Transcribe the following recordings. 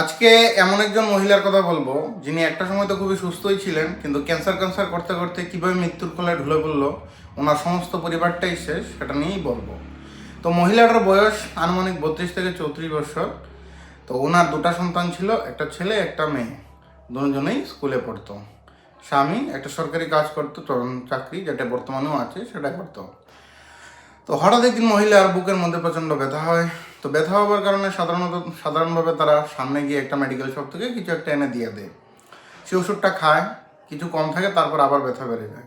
আজকে এমন একজন মহিলার কথা বলব, যিনি একটা সময় তো খুবই সুস্থই ছিলেন, কিন্তু ক্যান্সার ক্যান্সার করতে করতে কীভাবে মৃত্যুর কোলে ঢুলে পড়ল, ওনার সমস্ত পরিবারটাই শেষ সেটা নিয়েই বলব। তো মহিলাটার বয়স আনুমানিক বত্রিশ থেকে চৌত্রিশ বছর। তো ওনার দুটা সন্তান ছিল, একটা ছেলে, একটা মেয়ে। দুজনেই স্কুলে পড়তো। স্বামী একটা সরকারি কাজ করতো চাকরি যেটা বর্তমানেও আছে সেটা করতো। তো হঠাৎ একদিন মহিলার বুকের মধ্যে প্রচণ্ড ব্যথা হয়। তো ব্যথা হওয়ার কারণে সাধারণত, সাধারণভাবে তারা সামনে গিয়ে একটা মেডিকেল শপ থেকে কিছু একটা এনে দিয়ে দেয়। সে ওষুধটা খায়, কিছু কম থাকে, তারপর আবার ব্যথা বেড়ে যায়।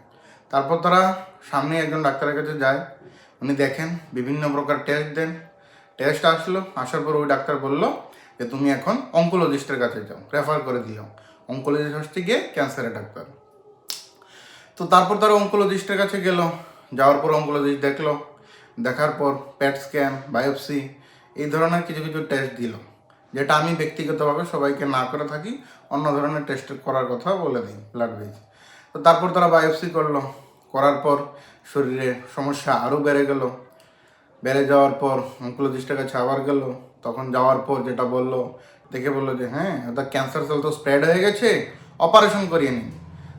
তারপর তারা সামনে একজন ডাক্তারের কাছে যায়। উনি দেখেন বিভিন্ন প্রকার টেস্ট দেন। টেস্ট আসলো, আসার পর ওই ডাক্তার বলল যে, তুমি এখন অঙ্কোলজিস্টের কাছে যাও রেফার করে দিও। অঙ্কোলজিস্ট হচ্ছে গিয়ে ক্যান্সারের ডাক্তার। তো তারপর তারা অঙ্কোলজিস্টের কাছে গেল। যাওয়ার পর অঙ্কোলজিস্ট দেখল। দেখার পর প্যাট স্ক্যান বায়োপসি এই ধরনের কিছু কিছু টেস্ট দিল, যেটা আমি ব্যক্তিগতভাবে সবাইকে না করে থাকি, অন্য ধরনের টেস্ট করার কথা বলে দিই ব্লাড বেজ তো তারপর তারা বায়োপসি করল, করার পর শরীরে সমস্যা আরও বেড়ে গেল। বেড়ে যাওয়ার পর অঙ্কোলজিস্টের কাছে আবার গেল, তখন যাওয়ার পর যেটা বলল, দেখে বলল যে হ্যাঁ ওটা ক্যান্সার সেল তো স্প্রেড হয়ে গেছে অপারেশন করিয়ে নিন।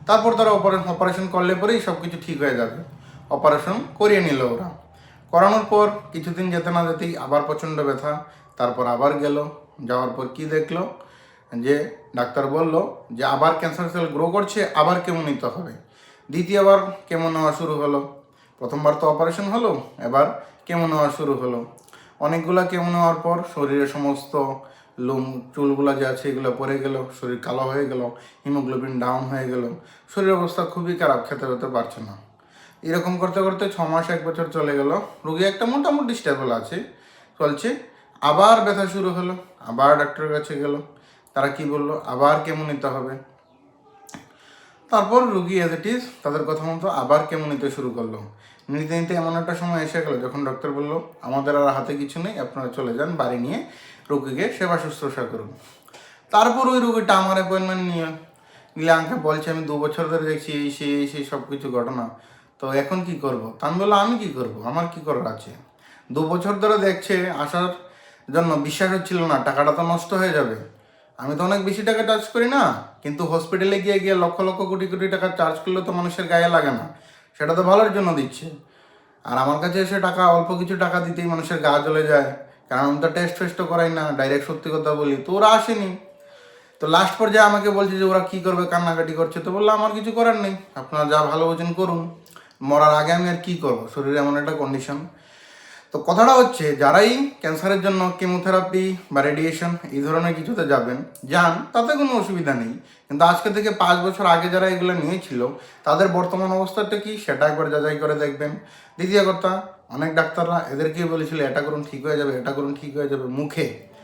তারপর তারা অপারেশন অপারেশন করলে পরেই সব কিছু ঠিক হয়ে যাবে। অপারেশন করিয়ে নিল ওরা। করানোর পর কিছুদিন যেতে না যেতেই আবার প্রচণ্ড ব্যথা, তারপর আবার গেল, যাওয়ার পর কি দেখল? যে ডাক্তার বলল যে আবার ক্যান্সার সেল গ্রো করছে, আবার কেমন নিতে হবে। দ্বিতীয়বার কেমন নেওয়া শুরু হলো। প্রথমবার তো অপারেশন হলো, এবার কেমন নেওয়া শুরু হলো। অনেকগুলো কেমন নেওয়ার পর শরীরে সমস্ত লোম, চুলগুলো যে আছে এগুলো পড়ে গেল, শরীর কালো হয়ে গেল হিমোগ্লোবিন ডাউন হয়ে গেল। শরীর অবস্থা খুবই খারাপ খেতে পেতে পারছে না। এরকম করতে করতে ছ মাস, এক বছর চলে গেল। রুগী একটা মোটামুটি স্টেবল আছে, চলছে। আবার ব্যথা শুরু হলো, আবার ডাক্তারের কাছে গেল। তারা কি বলল? আবার কেমন নিতে হবে? তারপর রুগী এজ ইট ইজ তাদের কথা মতো আবার কেমন নিতে শুরু করল। নিতে নিতে এমন একটা সময় এসে গেল, যখন ডক্টর বলল, আমাদের আর হাতে কিছু নেই, আপনারা চলে যান, বাড়ি নিয়ে রুগীকে সেবা শুশ্রূষা করুন। তারপর ওই রুগীটা আমার অ্যাপয়েন্টমেন্ট নিয়ে গেলে আমাকে বলছে, আমি দু বছর ধরে দেখছি, এই সেই সেই সব কিছু ঘটনা। তো এখন কি করব? তা আমি বললাম আমি কি করব? আমার কি করার আছে? দু বছর ধরে দেখছে, আসার জন্য বিশ্বাস হচ্ছিল না, টাকাটা তো নষ্ট হয়ে যাবে। আমি তো অনেক বেশি টাকা চার্জ করি না, কিন্তু হসপিটালে গিয়ে গিয়ে লক্ষ লক্ষ কোটি কোটি টাকা চার্জ করলে তো মানুষের গায়ে লাগে না। সেটা তো ভালোর জন্য দিচ্ছে। আর আমার কাছে এসে টাকা, অল্প কিছু টাকা দিতেই মানুষের গা জ্বলে যায়। কারণ আমি তো টেস্ট ফেস্টও করাই না ডাইরেক্ট সত্যি কথা বলি। তো ওরা আসেনি। তো লাস্ট পর্যায়ে আমাকে বলছে যে, ওরা কি করবে, কান্নাকাটি করছে? তো বলল, আমার কিছু করার নেই। আপনারা যা ভালো বোঝেন করুন। মরার আগে আমি আর কী করব? শরীরে এমন একটা কন্ডিশন তো কথাটা হচ্ছে, যারাই ক্যান্সারের জন্য কেমোথেরাপি বা রেডিয়েশন এই ধরনের কিছুতে যাবেন, যান, তাতে কোনো অসুবিধা নেই। কিন্তু আজকে থেকে পাঁচ বছর আগে যারা এগুলো নিয়েছিল, তাদের বর্তমান অবস্থাটা কি? সেটা একবার যাচাই করে দেখবেন। দ্বিতীয় কথা, অনেক ডাক্তাররা এদেরকেই বলেছিল, এটা করুন, ঠিক হয়ে যাবে, এটা করুন, ঠিক হয়ে যাবে। মুখে।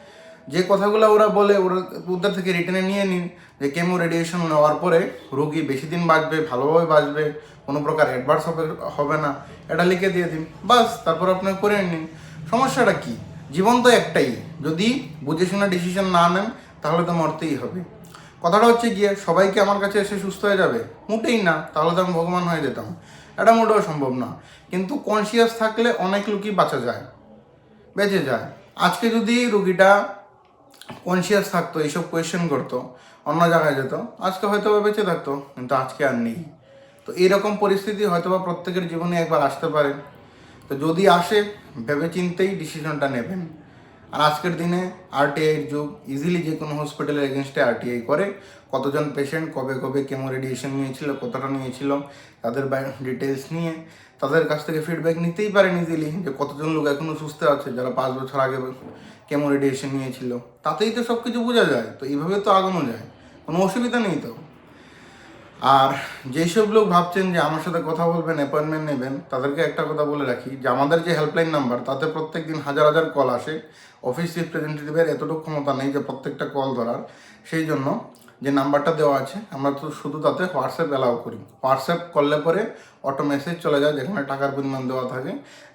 যে কথাগুলো ওরা বলে, ওরা ওদের থেকে রিটার্নে নিয়ে নিন। যে কেমো রেডিয়েশন নেওয়ার পরে রোগী বেশি দিন বাঁচবে, ভালোভাবে বাঁচবে, কোনো প্রকার অ্যাডভার্স হবে হবে না। এটা লিখে দিয়ে দিন। বাস, তারপর আপনি করে নিন। সমস্যাটা কি? জীবন তো একটাই। যদি বুঝে শুনে ডিসিশন না নেন, তাহলে তো মরতেই হবে। কথাটা হচ্ছে গিয়ে সবাইকে আমার কাছে এসে সুস্থ হয়ে যাবে? মোটেই না। তাহলে তো আমি ভগবান হয়ে যেতাম। এটা মোটেও সম্ভব না। কিন্তু কনসিয়াস থাকলে অনেক লোকই বাঁচা যায়। বেঁচে যায়। আজকে যদি রুগীটা কনসিয়াস থাকতো, এইসব কোয়েশ্চেন করতো, অন্য জায়গায় যেত, আজকে হয়তো বেঁচে থাকতো, কিন্তু আজকে আর নেই। তো এইরকম পরিস্থিতি হয়তো বা প্রত্যেকের জীবনে একবার আসতে পারে। তো যদি আসে, ভেবে চিন্তেই ডিসিশনটা নেবেন। আর আজকের দিনে আরটিআইয়ের যুগ ইজিলি যে কোনো হসপিটালের এগেনস্টে আরটিআই করে, কতজন পেশেন্ট কবে কবে কেমো রেডিয়েশন নিয়েছিল, কতটা নিয়েছিল, তাদের ডিটেলস নিয়ে, তাদের কাছ থেকে ফিডব্যাক নিতেই পারেন ইজিলি যে কতজন লোক এখনও সুস্থ আছে, যারা পাঁচ বছর আগে কেমো রেডিয়েশন নিয়েছিল, তাতেই তো সব কিছু বোঝা যায়, তো এইভাবে তো আগানো যায়, কোনো অসুবিধা নেই তো। আর যেসব লোক ভাবছেন যে আমার সাথে কথা বলবেন অ্যাপয়েন্টমেন্ট নেবেন, তাদেরকে একটা কথা বলে রাখি যে আমাদের যে হেল্পলাইন নাম্বার তাতে প্রত্যেক দিন হাজার হাজার কল আসে অফিস রিপ্রেজেন্টেটিভের এতটুকু ক্ষমতা নেই যে প্রত্যেকটা কল ধরার, সেই জন্য যে নাম্বারটা দেওয়া আছে, আমরা তো শুধু তাতে হোয়াটসঅ্যাপ অ্যালাউ করি। হোয়াটসঅ্যাপ করলে পরে অটো মেসেজ চলে যায়, যেখানে টাকার পরিমাণ দেওয়া থাকে।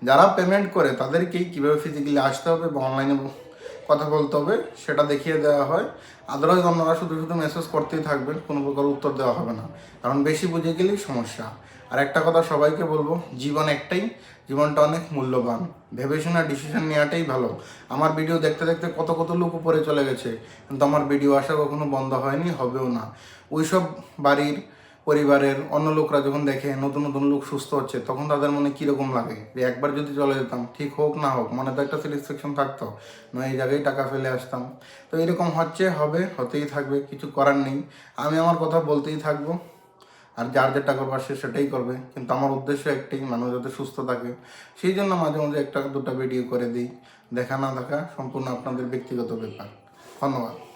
যারা পেমেন্ট করে, তাদেরকেই কীভাবে ফিজিক্যালি আসতে হবে বা অনলাইনে কথা বলতে হবে, সেটা দেখিয়ে দেওয়া হয়। আদারওয়াইজ আপনারা শুধু শুধু মেসেজ করতেই থাকবেন, কোনো প্রকার উত্তর দেওয়া হবে না। কারণ বেশি বুঝে গেলেই সমস্যা। আর একটা কথা সবাইকে বলব, জীবন একটাই, জীবনটা অনেক মূল্যবান। ভেবে শুনে ডিসিশন নেওয়াটাই ভালো। আমার ভিডিও দেখতে দেখতে কত কত লোক উপরে চলে গেছে, কিন্তু আমার ভিডিও আসা কখনো বন্ধ হয়নি, হবেও না। ওইসব বাড়ির পরিবারের অন্য লোকরা যখন দেখে নতুন নতুন লোক সুস্থ হচ্ছে, তখন তাদের মনে কীরকম লাগে? যে একবার যদি চলে যেতাম, ঠিক হোক না হোক, মনে তো একটা স্যাটিসফ্যাকশন থাকতো। না, এই জায়গায় টাকা ফেলে আসতাম। তো এরকম হচ্ছে, হবে, হতেই থাকবে, কিছু করার নেই। আমি আমার কথা বলতেই থাকব। আর যার যেটা করবার সে সেটাই করবে। কিন্তু আমার উদ্দেশ্য একটাই, মানুষ যাতে সুস্থ থাকে। সেই জন্য মাঝে মাঝে একটা দুটো ভিডিও করে দিই। দেখা না দেখা সম্পূর্ণ আপনাদের ব্যক্তিগত ব্যাপার। ধন্যবাদ।